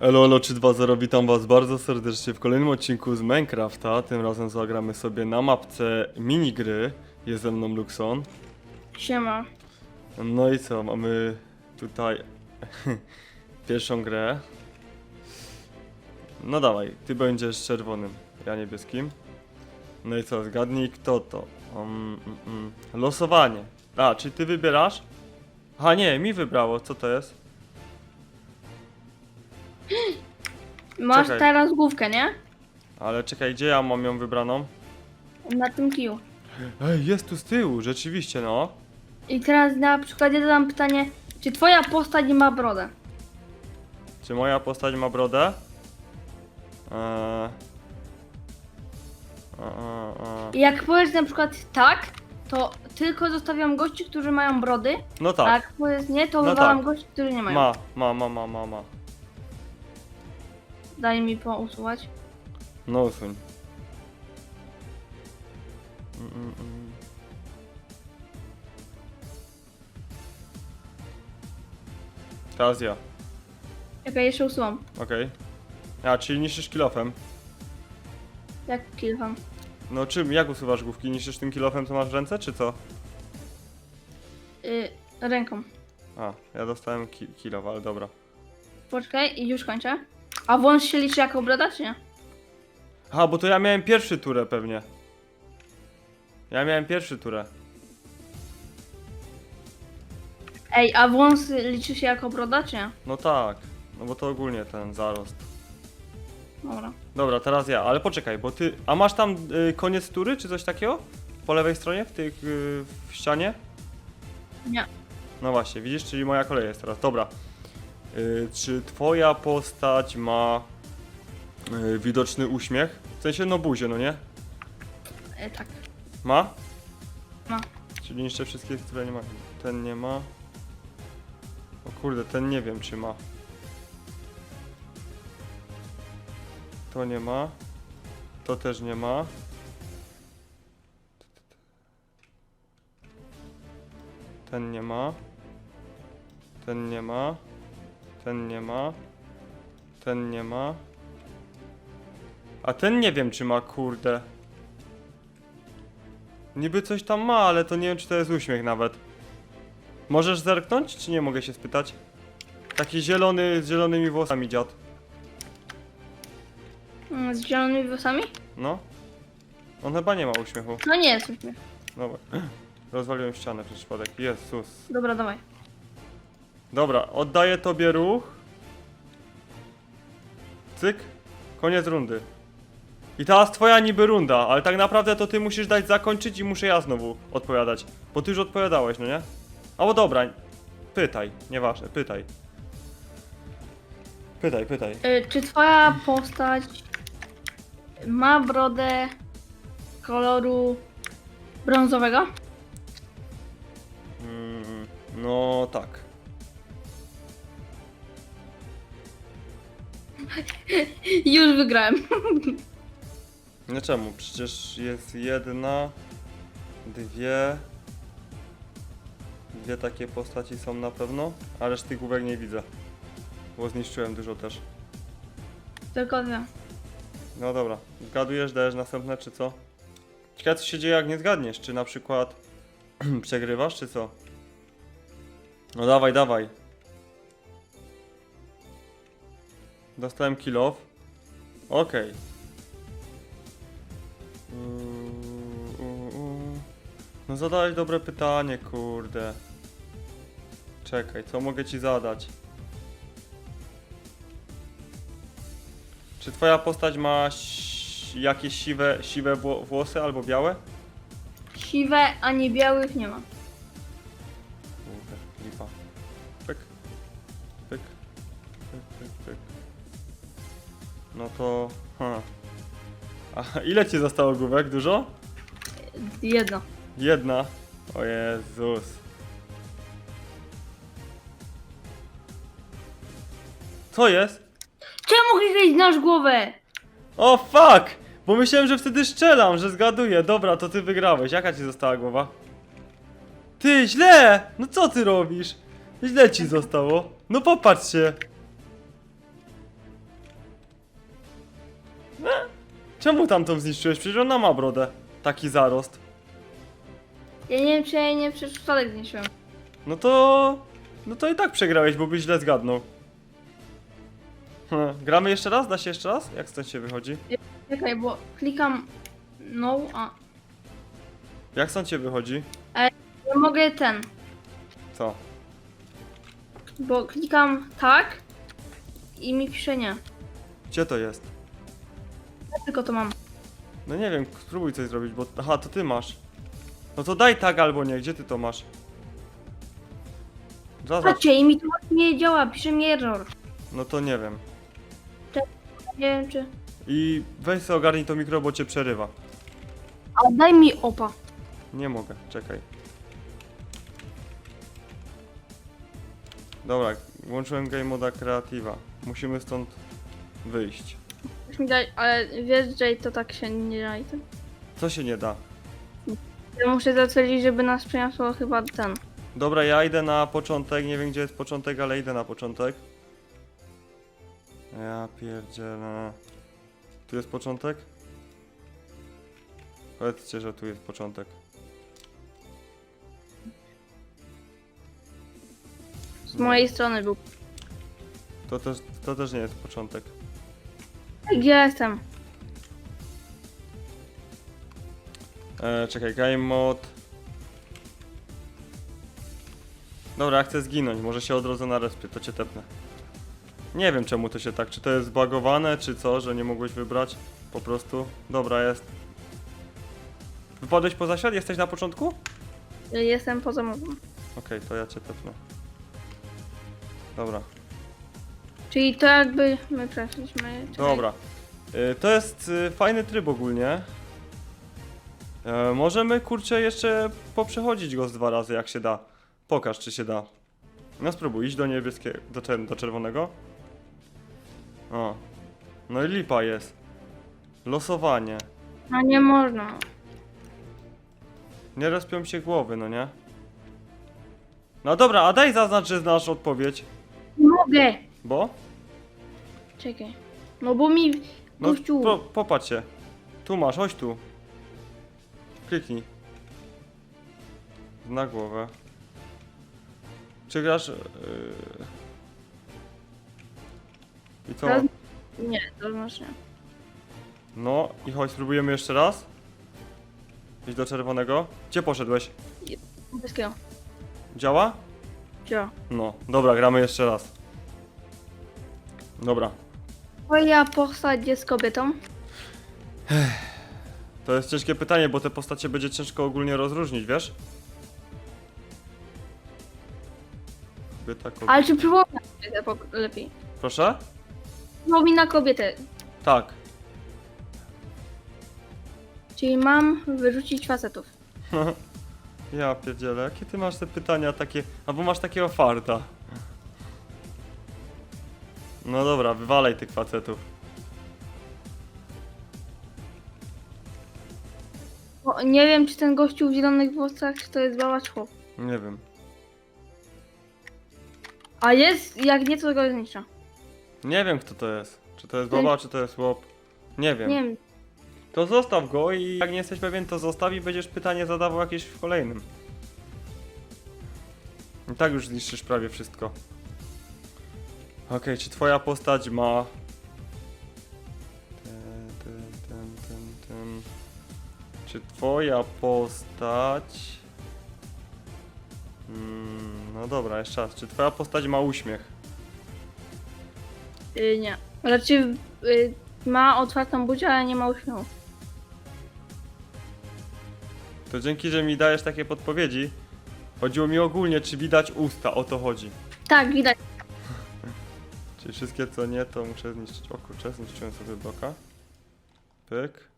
Elo, elo, 320, witam was bardzo serdecznie w kolejnym odcinku z Minecrafta. Tym razem zagramy sobie na mapce minigry. Jest ze mną Luxon. Siema. No i co, mamy tutaj pierwszą grę. No dawaj, ty będziesz czerwonym, ja niebieskim. No i co, zgadnij kto to. Um, mm, mm. Losowanie. A, czy ty wybierasz? A nie, mi wybrało, co to jest? Masz Czekaj. teraz główkę, nie? Ale czekaj, gdzie ja mam ją wybraną? Na tym kiju. Ej, jest tu z tyłu, rzeczywiście no. I teraz na przykład ja zadam pytanie, czy twoja postać ma brodę? Czy moja postać ma brodę? Eee... Jak powiesz na przykład tak, to tylko zostawiam gości, którzy mają brody, No a tak, jak powiesz nie, to No wywalam tak. gości, którzy nie mają. ma, ma, ma, ma, ma, ma. Daj mi pousuwać. No usuń. Mm, mm, mm. Teraz ja, Czekaj, jeszcze usuwam. okej. A, czyli niszczysz kilofem. Jak kilkam. No czym, jak usuwasz główki? Niszczysz tym kilofem, co masz w ręce, czy co? Y, ręką. A, ja dostałem ki kilof, ale dobra. Poczekaj i już kończę. A wąż się liczy jako broda, czy nie? A, bo to ja miałem pierwszy turę pewnie. Ja miałem pierwszy turę. Ej, a wąs liczy się jako broda, czy nie? No tak, no bo to ogólnie ten zarost. Dobra. Dobra, teraz ja, ale poczekaj, bo ty. A masz tam y, koniec tury, czy coś takiego? Po lewej stronie, w tych. Y, w ścianie? Nie. No właśnie, widzisz, czyli moja kolej jest teraz. Dobra. Y, czy twoja postać ma y, widoczny uśmiech? W sensie, no buzię, no nie? E, tak. Ma? Ma. Czyli jeszcze wszystkie, które nie ma. Ten nie ma. O kurde, ten nie wiem czy ma. To nie ma. To też nie ma. Ten nie ma. Ten nie ma. Ten nie ma. Ten nie ma. A ten nie wiem czy ma, kurde. Niby coś tam ma, ale to nie wiem, czy to jest uśmiech nawet. Możesz zerknąć, czy nie mogę się spytać? Taki zielony, z zielonymi włosami dziad. Mm, Z zielonymi włosami? No. On chyba nie ma uśmiechu. No nie jest uśmiech. Dobra. Rozwaliłem ścianę przez przypadek. Jezus. Dobra, dawaj. Dobra, oddaję tobie ruch. Cyk. Koniec rundy. I teraz twoja niby runda, ale tak naprawdę to ty musisz dać zakończyć i muszę ja znowu odpowiadać. Bo ty już odpowiadałeś, no nie? Albo dobra. Pytaj, nieważne, pytaj. Pytaj, pytaj. Y, czy twoja postać ma brodę koloru brązowego? Mm, no tak. Już wygrałem. No czemu? Przecież jest jedna, dwie. Dwie takie postaci są na pewno, ale tych główek nie widzę. Bo zniszczyłem dużo też. Tylko dwie. No dobra, zgadujesz, dajesz następne, czy co? Ciekawe co się dzieje jak nie zgadniesz, czy na przykład przegrywasz, czy co? No dawaj, dawaj. Dostałem kill off. Okej. Uuu. No zadałeś dobre pytanie, kurde. Czekaj, co mogę ci zadać? Czy twoja postać ma jakieś siwe, siwe wło- włosy albo białe? Siwe, a nie białych nie ma. Kurde, lipa. Pyk. Pyk. Pyk, pyk, pyk. No to... Ha. A ile ci zostało główek? Dużo? Jedno. Jedna. O Jezus. Co jest? Czemu klikać znasz głowę? O fuck! Bo myślałem, że wtedy strzelam, że zgaduję. Dobra, to ty wygrałeś. Jaka ci została głowa? Ty, źle! No co ty robisz? Źle ci zostało. No popatrz się. No, Czemu tam tą zniszczyłeś? Przecież ona ma brodę. Taki zarost. Ja nie wiem, czy ja jej nie przez przypadek zniszczyłem. No to... No to i tak przegrałeś, bo byś źle zgadnął. Gramy jeszcze raz? Da się jeszcze raz? Jak stąd się wychodzi? Czekaj, bo klikam no, a Jak stąd się wychodzi? ja mogę ten, Co? bo klikam tak i mi pisze nie. Gdzie to jest? Ja tylko to mam. No nie wiem, spróbuj coś zrobić, bo... Aha, to ty masz. No to daj tak albo nie, gdzie ty to masz? Zaznacz. Patrzcie, i mi to nie działa, pisze mi error. No to nie wiem. Nie wiem czy... I weź sobie ogarnij to mikro, bo cię przerywa. A daj mi opa. Nie mogę, czekaj. Dobra, włączyłem game moda kreatywa. Musimy stąd wyjść. Już mi daj, ale wiesz, że to tak się nie da i. Co się nie da? Ja muszę zacelić, żeby nas przeniosło chyba ten. Dobra, ja idę na początek, nie wiem gdzie jest początek, ale idę na początek. Ja pierdzielę. Tu jest początek? Powiedzcie, że tu jest początek. Z mojej strony był. To też, to też nie jest początek. Gdzie ja jestem? E, czekaj, game mod. Dobra, chcę zginąć, może się odrodzę na respie, to cię tepnę. Nie wiem czemu to się tak, czy to jest zbagowane, czy co, że nie mogłeś wybrać, po prostu. Dobra, jest. Wypadłeś poza świat? Jesteś na początku? Jestem poza mową. Okej, to ja cię tepnę. Dobra, Czyli to jakby my przeszliśmy. Czekaj. dobra. Y, to jest y, fajny tryb ogólnie. E, możemy, kurczę, jeszcze poprzechodzić go z dwa razy, jak się da. Pokaż, czy się da. No spróbuj, iść do niebieskiego, do, czer- do czerwonego. O. No i lipa jest. Losowanie. No nie można. Nie rozpią się głowy, no nie? No dobra, a daj zaznacz, że znasz odpowiedź. Nie mogę! Bo? Czekaj. No bo mi No, gościu. po, popatrz się. Tu masz, chodź tu. Kliknij. Na głowę. Czy grasz... Yy... I co? Teraz- Nie, to znaczy nie. No i chodź, spróbujemy jeszcze raz. Idź do czerwonego. Gdzie poszedłeś? Wszystkiego. Działa? Działa. No, dobra, gramy jeszcze raz. Dobra. Twoja postać jest kobietą? To jest ciężkie pytanie, bo te postacie będzie ciężko ogólnie rozróżnić, wiesz? Kobieta, kobieta. Ale czy kobietę po- lepiej? Proszę? Przypomina kobietę. Tak. Czyli mam wyrzucić facetów. Ja pierdzielę, jakie ty masz te pytania takie... Albo masz takiego farta. No dobra, wywalaj tych facetów. Bo nie wiem, czy ten gościu w zielonych włosach to jest baba czy chłop. Nie wiem. A jest? Jak nie, to go zniszczę. Nie wiem kto to jest. Czy to jest baba, czy to jest łop. Nie wiem. Nie wiem. To zostaw go i jak nie jesteś pewien, to zostaw i będziesz pytanie zadawał jakieś w kolejnym. I tak już zniszczysz prawie wszystko. Okej, czy twoja postać ma... Ten, ten, ten, ten, ten. Czy twoja postać... Mm, no dobra, jeszcze raz. Czy twoja postać ma uśmiech? Y, nie. Znaczy y, ma otwartą buzię, ale nie ma uśmiechu. To dzięki, że mi dajesz takie podpowiedzi. Chodziło mi ogólnie, czy widać usta, o to chodzi. Tak, widać. Czyli wszystkie co nie, to muszę zniszczyć. O kurczę, zniszczyłem sobie bloka. Pyk.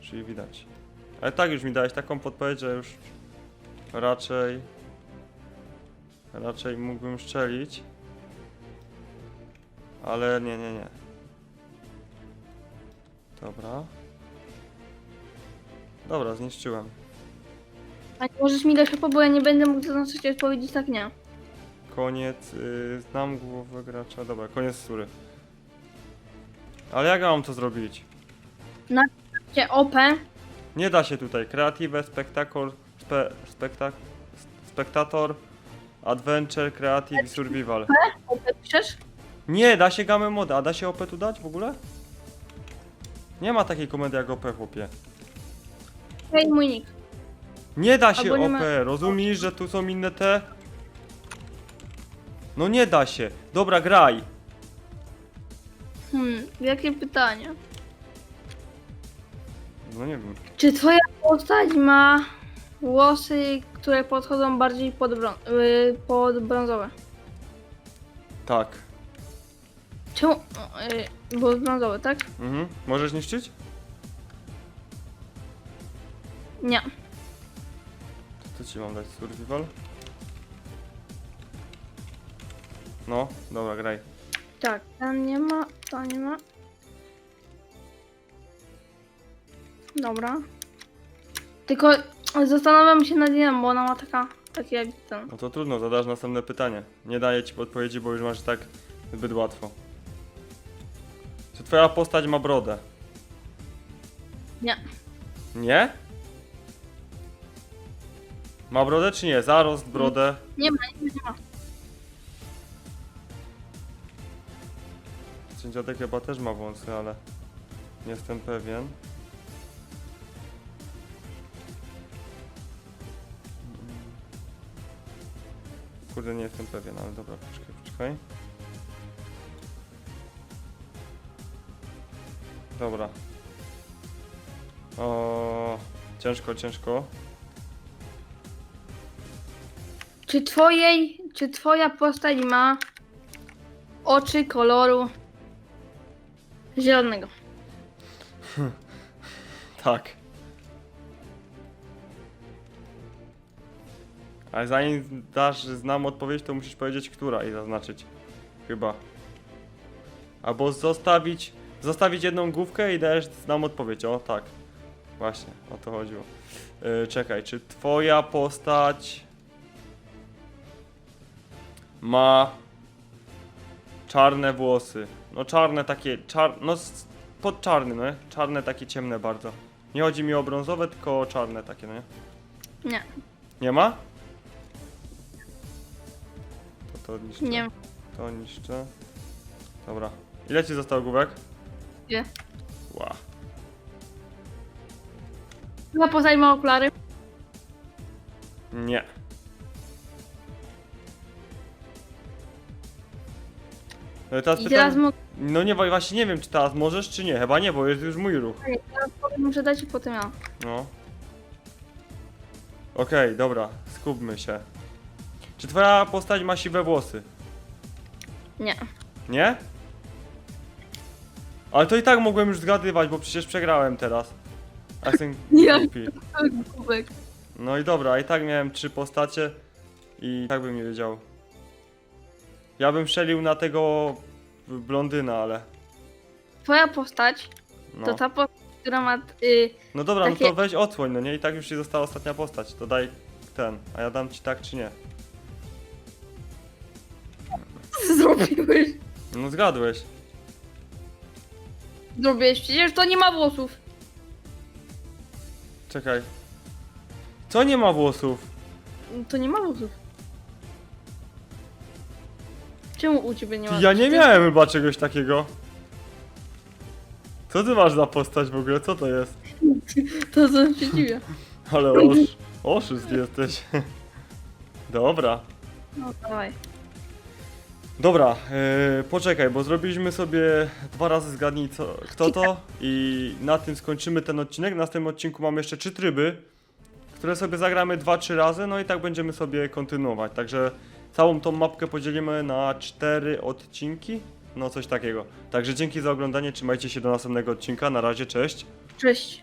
Czyli widać. Ale tak już mi dałeś taką podpowiedź, że już raczej raczej mógłbym szczelić. Ale nie, nie, nie. Dobra. Dobra, zniszczyłem. A nie możesz mi dać bo ja nie będę mógł zaznaczyć odpowiedzi tak nie. Koniec, y, znam głowę gracza, dobra, koniec tury. Ale jak ja mam to zrobić? Gdzie OP, Nie da się tutaj. Creative, Spectacle, spe, spektak, Spectator, Adventure, Creative i Survival. OP piszesz? Nie, da się gamę moda. A da się OP tu dać w ogóle? Nie ma takiej komendy jak OP, chłopie. Hej, mój nick. Nie da się Albo nie OP, ma- rozumiesz, że tu są inne te? No nie da się. Dobra, graj. Hmm, jakie pytanie? No nie wiem. Czy twoja postać ma włosy, które podchodzą bardziej pod, brą- y, pod brązowe? Tak. Czemu? o, Y, bo brązowe, tak? Mhm. Możesz niszczyć? Nie. Co ci mam dać? Survival? No, dobra, graj. Tak, ten nie ma, to nie ma. Dobra. Tylko zastanawiam się nad jednym, bo ona ma taka, takie jak ten. No to trudno, zadasz następne pytanie. Nie daję ci podpowiedzi, bo już masz tak zbyt łatwo. Twoja postać ma brodę? Nie. Nie? Ma brodę czy nie? Zarost, brodę. Nie ma, nie ma. Dziadek chyba też ma wąsy, ale nie jestem pewien. Kurde, nie jestem pewien, ale dobra, poczekaj, poczekaj. Dobra. O, ciężko, ciężko. Czy twojej, czy twoja postać ma oczy koloru zielonego? Tak. Ale zanim dasz, znam odpowiedź, to musisz powiedzieć, która i zaznaczyć. Chyba. Albo zostawić, zostawić jedną główkę i dajesz, znam odpowiedź. O, tak. Właśnie, o to chodziło. Yy, czekaj, czy twoja postać ma czarne włosy? No czarne takie, czar, no pod czarnym, no nie? Czarne takie ciemne bardzo. Nie chodzi mi o brązowe, tylko o czarne takie, no nie? Nie, Nie ma? To to niszczę. nie. To niszczę. Dobra. Ile ci zostało główek? Gdzie? Ła. Postać ma okulary? Nie. No i teraz I teraz pytam... mogę, No nie, wa- właśnie nie wiem, czy teraz możesz, czy nie. Chyba nie, bo jest już mój ruch. teraz powiem, muszę dać i potem ja. No. Okej, dobra. Skupmy się. Czy twoja postać ma siwe włosy? Nie. Nie? Ale to i tak mogłem już zgadywać, bo przecież przegrałem teraz. A jestem Ja- głupi. Kubek. No i dobra, a i tak miałem trzy postacie i tak bym nie wiedział. Ja bym szelił na tego blondyna, ale Twoja postać no. to ta postać, która ma y, No dobra, no takie- to weź odsłoń, no nie? I tak już ci została ostatnia postać, to daj ten, a ja dam ci tak czy nie. zrobiłeś. No zgadłeś. Zrobiłeś, przecież to nie ma włosów. Czekaj. Co nie ma włosów? To nie ma włosów. Czemu u ciebie nie ma? Ja nie miałem chyba czegoś takiego. Co ty masz za postać w ogóle? Co to jest? To co się dziwię. Ale osz... oszust jesteś. Dobra. No dawaj. Dobra, yy, poczekaj, bo zrobiliśmy sobie dwa razy zgadnij co, kto to i na tym skończymy ten odcinek. W następnym odcinku mamy jeszcze trzy tryby, które sobie zagramy dwa, trzy razy, no i tak będziemy sobie kontynuować. Także całą tą mapkę podzielimy na cztery odcinki, no coś takiego. Także dzięki za oglądanie, trzymajcie się do następnego odcinka, na razie, cześć. Cześć.